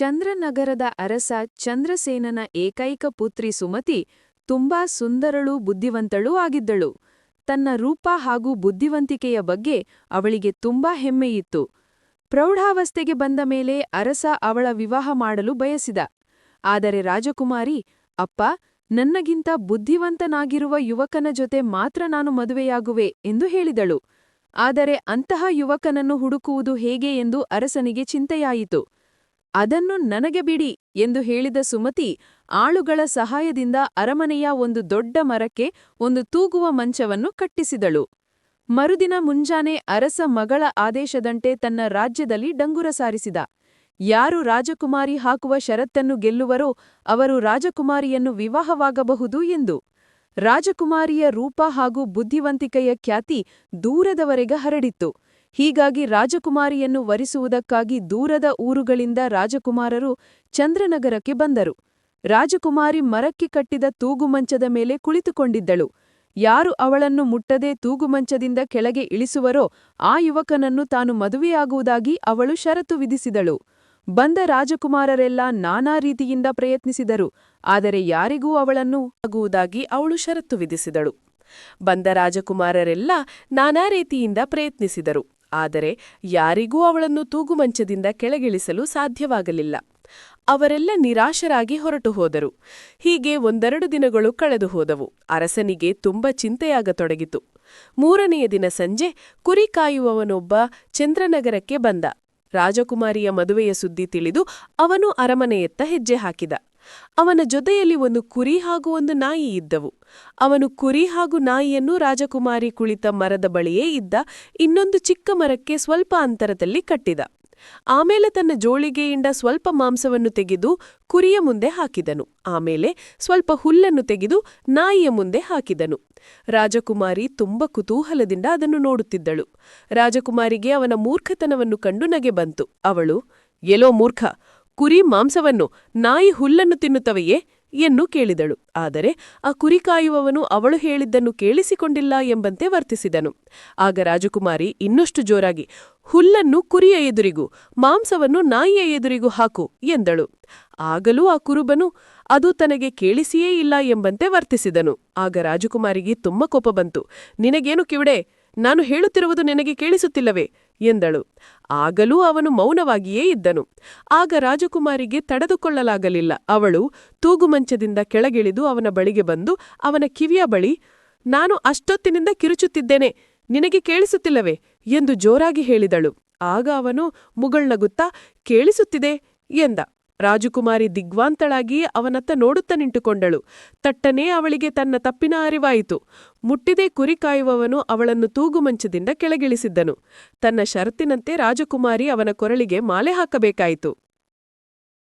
ಚಂದ್ರನಗರದ ಅರಸ ಚಂದ್ರಸೇನನ ಏಕೈಕ ಪುತ್ರಿ ಸುಮತಿ ತುಂಬಾ ಸುಂದರಳು ಬುದ್ಧಿವಂತಳೂ ಆಗಿದ್ದಳು. ತನ್ನ ರೂಪ ಹಾಗೂ ಬುದ್ಧಿವಂತಿಕೆಯ ಬಗ್ಗೆ ಅವಳಿಗೆ ತುಂಬಾ ಹೆಮ್ಮೆಯಿತ್ತು. ಪ್ರೌಢಾವಸ್ಥೆಗೆ ಬಂದ ಮೇಲೆ ಅರಸ ಅವಳ ವಿವಾಹ ಮಾಡಲು ಬಯಸಿದ. ಆದರೆ ರಾಜಕುಮಾರಿ, ಅಪ್ಪ, ನನ್ನಗಿಂತ ಬುದ್ಧಿವಂತನಾಗಿರುವ ಯುವಕನ ಜೊತೆ ಮಾತ್ರ ನಾನು ಮದುವೆಯಾಗುವೆ ಎಂದು ಹೇಳಿದಳು. ಆದರೆ ಅಂತಹ ಯುವಕನನ್ನು ಹುಡುಕುವುದು ಹೇಗೆ ಎಂದು ಅರಸನಿಗೆ ಚಿಂತೆಯಾಯಿತು. ಅದನ್ನು ನನಗೆ ಬಿಡಿ ಎಂದು ಹೇಳಿದ ಸುಮತಿ ಆಳುಗಳ ಸಹಾಯದಿಂದ ಅರಮನೆಯ ಒಂದು ದೊಡ್ಡ ಮರಕ್ಕೆ ಒಂದು ತೂಗುವ ಮಂಚವನ್ನು ಕಟ್ಟಿಸಿದಳು. ಮರುದಿನ ಮುಂಜಾನೆ ಅರಸ ಮಗಳ ಆದೇಶದಂತೆ ತನ್ನ ರಾಜ್ಯದಲ್ಲಿ ಡಂಗುರ ಸಾರಿಸಿದ. ಯಾರು ರಾಜಕುಮಾರಿ ಹಾಕುವ ಷರತ್ತನ್ನು ಗೆಲ್ಲುವರೋ ಅವರು ರಾಜಕುಮಾರಿಯನ್ನು ವಿವಾಹವಾಗಬಹುದು ಎಂದು. ರಾಜಕುಮಾರಿಯ ರೂಪ ಹಾಗೂ ಬುದ್ಧಿವಂತಿಕೆಯ ಖ್ಯಾತಿ ದೂರದವರೆಗೆ ಹರಡಿತ್ತು. ಹೀಗಾಗಿ ರಾಜಕುಮಾರಿಯನ್ನು ವರಿಸುವುದಕ್ಕಾಗಿ ದೂರದ ಊರುಗಳಿಂದ ರಾಜಕುಮಾರರು ಚಂದ್ರನಗರಕ್ಕೆ ಬಂದರು. ರಾಜಕುಮಾರಿ ಮರಕ್ಕೆ ಕಟ್ಟಿದ ತೂಗುಮಂಚದ ಮೇಲೆ ಕುಳಿತುಕೊಂಡಿದ್ದಳು. ಯಾರು ಅವಳನ್ನು ಮುಟ್ಟದೆ ತೂಗುಮಂಚದಿಂದ ಕೆಳಗೆ ಇಳಿಸುವರೋ ಆ ಯುವಕನನ್ನು ತಾನು ಮದುವೆಯಾಗುವುದಾಗಿ ಅವಳು ಷರತ್ತು ವಿಧಿಸಿದಳು. ಬಂದ ರಾಜಕುಮಾರರೆಲ್ಲ ನಾನಾ ರೀತಿಯಿಂದ ಪ್ರಯತ್ನಿಸಿದರು, ಆದರೆ ಯಾರಿಗೂ ಅವಳನ್ನು ಆಗುವುದಾಗಿ ಅವಳು ಷರತ್ತು ವಿಧಿಸಿದಳು. ಬಂದ ರಾಜಕುಮಾರರೆಲ್ಲ ನಾನಾ ರೀತಿಯಿಂದ ಪ್ರಯತ್ನಿಸಿದರು. ಆದರೆ ಯಾರಿಗೂ ಅವಳನ್ನು ತೂಗುಮಂಚದಿಂದ ಕೆಳಗಿಳಿಸಲು ಸಾಧ್ಯವಾಗಲಿಲ್ಲ. ಅವರೆಲ್ಲ ನಿರಾಶರಾಗಿ ಹೊರಟು ಹೋದರು. ಹೀಗೆ ಒಂದೆರಡು ದಿನಗಳು ಕಳೆದು ಹೋದವು. ಅರಸನಿಗೆ ತುಂಬ ಚಿಂತೆಯಾಗತೊಡಗಿತು. ಮೂರನೆಯ ದಿನ ಸಂಜೆ ಕುರಿ ಕಾಯುವವನೊಬ್ಬ ಚಂದ್ರನಗರಕ್ಕೆ ಬಂದ. ರಾಜಕುಮಾರಿಯ ಮದುವೆಯ ಸುದ್ದಿ ತಿಳಿದು ಅವನು ಅರಮನೆಯತ್ತ ಹೆಜ್ಜೆ ಹಾಕಿದ. ಅವನ ಜೊತೆಯಲ್ಲಿ ಒಂದು ಕುರಿ ಹಾಗೂ ಒಂದು ನಾಯಿ ಇದ್ದವು. ಅವನು ಕುರಿ ಹಾಗೂ ನಾಯಿಯನ್ನು ರಾಜಕುಮಾರಿ ಕುಳಿತ ಮರದ ಬಳಿಯೇ ಇದ್ದ ಇನ್ನೊಂದು ಚಿಕ್ಕ ಮರಕ್ಕೆ ಸ್ವಲ್ಪ ಅಂತರದಲ್ಲಿ ಕಟ್ಟಿದ. ಆಮೇಲೆ ತನ್ನ ಜೋಳಿಗೆಯಿಂದ ಸ್ವಲ್ಪ ಮಾಂಸವನ್ನು ತೆಗೆದು ಕುರಿಯ ಮುಂದೆ ಹಾಕಿದನು. ಆಮೇಲೆ ಸ್ವಲ್ಪ ಹುಲ್ಲನ್ನು ತೆಗೆದು ನಾಯಿಯ ಮುಂದೆ ಹಾಕಿದನು. ರಾಜಕುಮಾರಿ ತುಂಬ ಕುತೂಹಲದಿಂದ ಅದನ್ನು ನೋಡುತ್ತಿದ್ದಳು. ರಾಜಕುಮಾರಿಗೆ ಅವನ ಮೂರ್ಖತನವನ್ನು ಕಂಡು ನಗೆ ಬಂತು. ಅವಳು ಎಲೋ ಮೂರ್ಖ ಕುರಿ ಮಾಂಸವನ್ನು ನಾಯಿ ಹುಲ್ಲನ್ನು ತಿನ್ನುತ್ತವೆಯೇ ಎನ್ನು ಕೇಳಿದಳು. ಆದರೆ ಆ ಕುರಿ ಕಾಯುವವನು ಅವಳು ಹೇಳಿದ್ದನ್ನು ಕೇಳಿಸಿಕೊಂಡಿಲ್ಲ ಎಂಬಂತೆ ವರ್ತಿಸಿದನು. ಆಗ ರಾಜಕುಮಾರಿ ಇನ್ನಷ್ಟು ಜೋರಾಗಿ, ಹುಲ್ಲನ್ನು ಕುರಿಯ ಎದುರಿಗೂ, ಮಾಂಸವನ್ನು ನಾಯಿಯ ಎದುರಿಗೂ ಹಾಕು, ಎಂದಳು. ಆಗಲೂ ಆ ಕುರುಬನು, ಅದು ತನಗೆ ಕೇಳಿಸಿಯೇ ಇಲ್ಲ ಎಂಬಂತೆ ವರ್ತಿಸಿದನು. ಆಗ ರಾಜಕುಮಾರಿಗೆ ತುಂಬ ಕೋಪ ಬಂತು. ನಿನಗೇನು ಕಿವಿಡೆ? ನಾನು ಹೇಳುತ್ತಿರುವುದು ನಿನಗೆ ಕೇಳಿಸುತ್ತಿಲ್ಲವೇ? ಎಂದಳು. ಆಗಲೂ ಅವನು ಮೌನವಾಗಿಯೇ ಇದ್ದನು. ಆಗ ರಾಜಕುಮಾರಿಗೆ ತಡೆದುಕೊಳ್ಳಲಾಗಲಿಲ್ಲ. ಅವಳು ತೂಗುಮಂಚದಿಂದ ಕೆಳಗಿಳಿದು ಅವನ ಬಳಿಗೆ ಬಂದು, ಅವನ ಕಿವಿಯ ಬಳಿ, ನಾನು ಅಷ್ಟೊತ್ತಿನಿಂದ ಕಿರುಚುತ್ತಿದ್ದೇನೆ, ನಿನಗೆ ಕೇಳಿಸುತ್ತಿಲ್ಲವೇ? ಎಂದು ಜೋರಾಗಿ ಹೇಳಿದಳು. ಆಗ ಅವನು ಮುಗಳ್ನಗುತ್ತಾ, ಕೇಳಿಸುತ್ತಿದೆ, ಎಂದ. ರಾಜಕುಮಾರಿ ದಿಗ್ವಾಂತಳಾಗಿ ಅವನತ್ತ ನೋಡುತ್ತ ನಿಂಟುಕೊಂಡಳು ತಟ್ಟನೆ ಅವಳಿಗೆ ತನ್ನ ತಪ್ಪಿನ ಅರಿವಾಯಿತು. ಮುಟ್ಟಿದೆ ಕುರಿ ಕಾಯುವವನು ಅವಳನ್ನು ತೂಗುಮಂಚದಿಂದ ಕೆಳಗಿಳಿಸಿದ್ದನು. ತನ್ನ ಷರತ್ತಿನಂತೆ ರಾಜಕುಮಾರಿ ಅವನ ಕೊರಳಿಗೆ ಮಾಲೆ ಹಾಕಬೇಕಾಯಿತು.